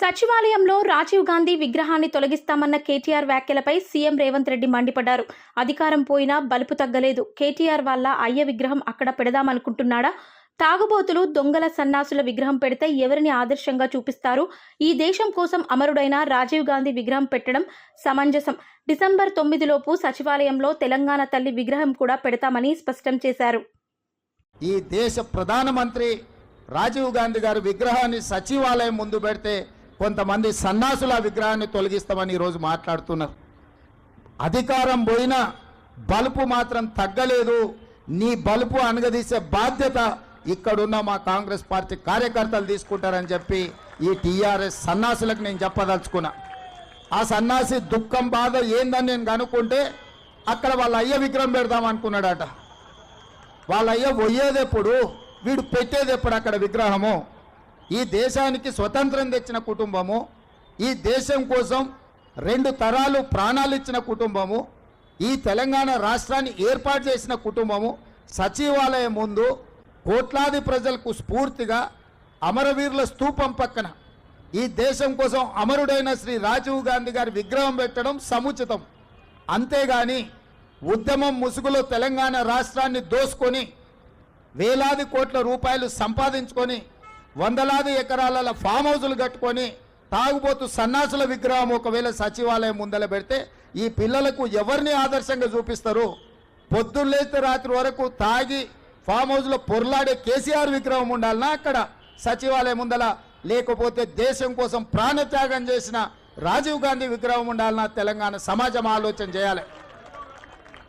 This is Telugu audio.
సచివాలయంలో రాజీవ్ గాంధీ విగ్రహాన్ని తొలగిస్తామన్న కేటీఆర్ వ్యాఖ్యలపై సీఎం రేవంత్ రెడ్డి మండిపడ్డారు. అధికారం పోయినా బలుపు తగ్గలేదు. కేటీఆర్ వాళ్ళ అయ్య విగ్రహం అక్కడ పెడదామనుకుంటున్నాడా? తాగుబోతులు దొంగల సన్నాసుల విగ్రహం పెడితే ఎవరిని ఆదర్శంగా చూపిస్తారు? ఈ దేశం కోసం అమరుడైన రాజీవ్ గాంధీ విగ్రహం పెట్టడం సమంజసం. డిసెంబర్ తొమ్మిదిలోపు సచివాలయంలో తెలంగాణ తల్లి విగ్రహం కూడా పెడతామని స్పష్టం చేశారు. ఈ దేశ ప్రధానమంత్రి రాజీవ్ గాంధీ గారి విగ్రహాన్ని సచివాలయం ముందు పెడితే కొంతమంది సన్నాసుల విగ్రహాన్ని తొలగిస్తామని ఈరోజు మాట్లాడుతున్నారు. అధికారం పోయినా బలుపు మాత్రం తగ్గలేదు. నీ బలుపు అనగదీసే బాధ్యత ఇక్కడున్న మా కాంగ్రెస్ పార్టీ కార్యకర్తలు తీసుకుంటారని చెప్పి ఈ టీఆర్ఎస్ సన్నాసులకు నేను చెప్పదలుచుకున్నా. ఆ సన్నాసి దుఃఖం బాధ ఏందని నేను కనుక్కుంటే అక్కడ వాళ్ళ అయ్య విగ్రహం పెడదాం అనుకున్నాడట. వాళ్ళ అయ్య పోయేదెప్పుడు వీడు పెట్టేది ఎప్పుడు అక్కడ విగ్రహము? ఈ దేశానికి స్వతంత్రం తెచ్చిన కుటుంబము ఈ దేశం కోసం రెండు తరాలు ప్రాణాలు ఇచ్చిన కుటుంబము ఈ తెలంగాణ రాష్ట్రాన్ని ఏర్పాటు చేసిన కుటుంబము సచివాలయం ముందు కోట్లాది ప్రజలకు స్ఫూర్తిగా అమరవీరుల స్తూపం పక్కన. ఈ దేశం కోసం అమరుడైన శ్రీ రాజీవ్ గాంధీ గారి విగ్రహం పెట్టడం సముచితం. అంతేగాని ఉద్యమం ముసుగులో తెలంగాణ రాష్ట్రాన్ని దోసుకొని వేలాది కోట్ల రూపాయలు సంపాదించుకొని వందలాది ఎకరాల ఫామ్ హౌజులు కట్టుకొని తాగుబోతు సన్నాసుల విగ్రహం ఒకవేళ సచివాలయం ముందల పెడితే ఈ పిల్లలకు ఎవరిని ఆదర్శంగా చూపిస్తారు? పొద్దున్నేస్తే రాత్రి వరకు తాగి ఫామ్ హౌస్లో పొర్లాడే కేసీఆర్ విగ్రహం ఉండాలనా అక్కడ? సచివాలయం ముందల లేకపోతే దేశం కోసం ప్రాణత్యాగం చేసిన రాజీవ్ గాంధీ విగ్రహం ఉండాలన్నా తెలంగాణ సమాజం ఆలోచన చేయాలి.